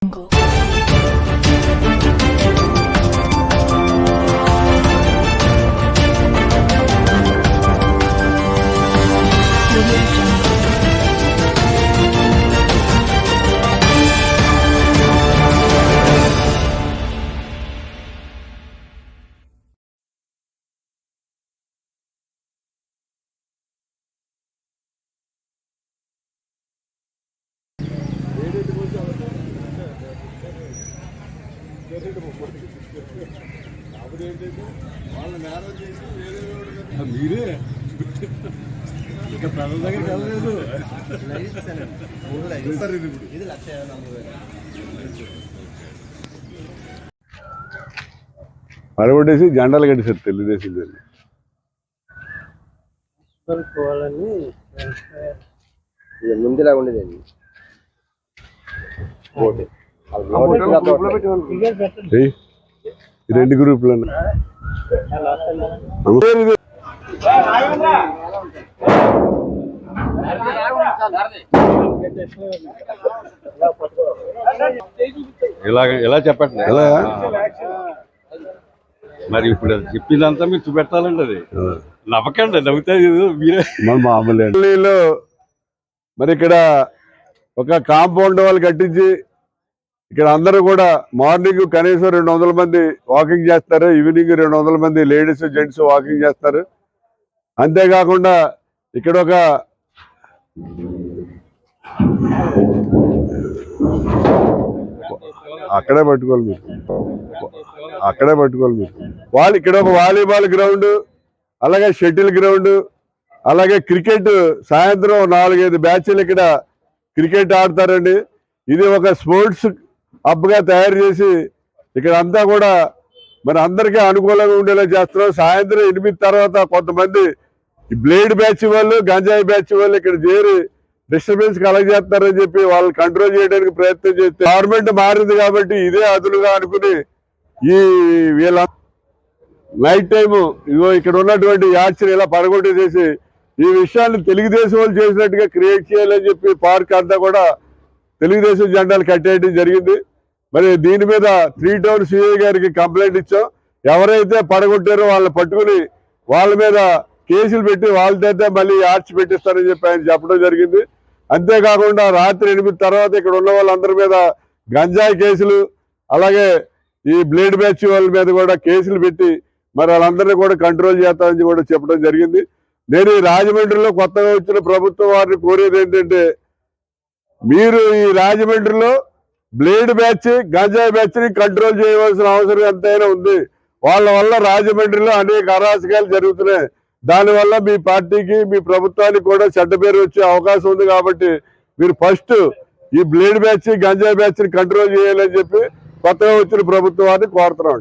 苹果 మీరే? ఇంకా ప్రజల ఇది లక్ష పడగొట్టేసి జెండాలు కట్టేశారు తెలుగుదేశం దాన్ని పోవాలని ఇది ముందులా ఉండేదండి ఈ రెండు గ్రూపులు ఇలా ఇలా చెప్పండి ఎలా? మరి ఇప్పుడు అది చెప్పిందంతా మీరు చూపెట్టాలండి అది. నవ్వకండి నవ్వుతే ఇది మీరే. మన మామూలు మరి ఇక్కడ ఒక కాంపౌండ్ వాళ్ళు కట్టించి ఇక్కడ అందరూ కూడా మార్నింగ్ కనీసం రెండు వందల మంది వాకింగ్ చేస్తారు ఈవినింగ్ రెండు వందల మంది లేడీస్ జెంట్స్ వాకింగ్ చేస్తారు. అంతేకాకుండా ఇక్కడ ఒక అక్కడే పట్టుకోవాలి మీరు. అక్కడే పట్టుకోవాలి మీరు. వాళ్ళు ఇక్కడ ఒక వాలీబాల్ గ్రౌండ్ అలాగే షటిల్ గ్రౌండ్ అలాగే క్రికెట్ సాయంత్రం నాలుగైదు బ్యాచ్లు ఇక్కడ క్రికెట్ ఆడతారండి. ఇది ఒక స్పోర్ట్స్ హబ్గా తయారు చేసి ఇక్కడ అంతా కూడా మరి అందరికీ అనుకూలంగా ఉండేలా చేస్తున్నాం సాయంత్రం ఎనిమిది తర్వాత కొంతమంది ఈ బ్లేడ్ బ్యాచ్ వాళ్ళు గంజాయి బ్యాచ్ వాళ్ళు ఇక్కడ చేరి డిస్టర్బెన్స్ కలగజేస్తున్నారని చెప్పి వాళ్ళు కంట్రోల్ చేయడానికి ప్రయత్నం చేస్తే గవర్నమెంట్ మారింది కాబట్టి ఇదే అదులుగా అనుకుని ఈ వీళ్ళ నైట్ టైము ఇగో ఇక్కడ ఉన్నటువంటి యాక్షన్ ఇలా పడగొట్టేసేసి ఈ విషయాన్ని తెలుగుదేశం వాళ్ళు చేసినట్టుగా క్రియేట్ చేయాలని చెప్పి పార్క్ అంతా కూడా తెలుగుదేశం జెండాలు కట్టేయడం జరిగింది. మరి దీని మీద త్రీ టౌన్ సిఐ గారికి కంప్లైంట్ ఇచ్చాం. ఎవరైతే పడగొట్టారో వాళ్ళని పట్టుకుని వాళ్ళ మీద కేసులు పెట్టి వాళ్ళతో మళ్ళీ ఆర్చి పెట్టిస్తారని చెప్పి ఆయన చెప్పడం జరిగింది. అంతేకాకుండా రాత్రి ఎనిమిది తర్వాత ఇక్కడ ఉన్న వాళ్ళందరి మీద గంజాయి కేసులు అలాగే ఈ బ్లేడ్ బ్యాచ్ వాళ్ళ మీద కూడా కేసులు పెట్టి మరి వాళ్ళందరినీ కూడా కంట్రోల్ చేస్తామని కూడా చెప్పడం జరిగింది. నేను ఈ రాజమండ్రిలో కొత్తగా వచ్చిన ప్రభుత్వం వారిని కోరేది ఏంటంటే మీరు ఈ రాజమండ్రిలో బ్లేడ్ బ్యాచ్ గంజాయి బ్యాచ్ని కంట్రోల్ చేయవలసిన అవసరం ఎంతైనా ఉంది. వాళ్ళ వల్ల రాజమండ్రిలో అనేక అరాచకాలు జరుగుతున్నాయి. దానివల్ల మీ పార్టీకి మీ ప్రభుత్వానికి కూడా చెడ్డ పేరు వచ్చే అవకాశం ఉంది కాబట్టి మీరు ఫస్ట్ ఈ బ్లేడ్ బ్యాచ్ గంజాయి బ్యాచ్ని కంట్రోల్ చేయాలని చెప్పి కొత్తగా వచ్చిన ప్రభుత్వాన్ని కోరుతున్నాం.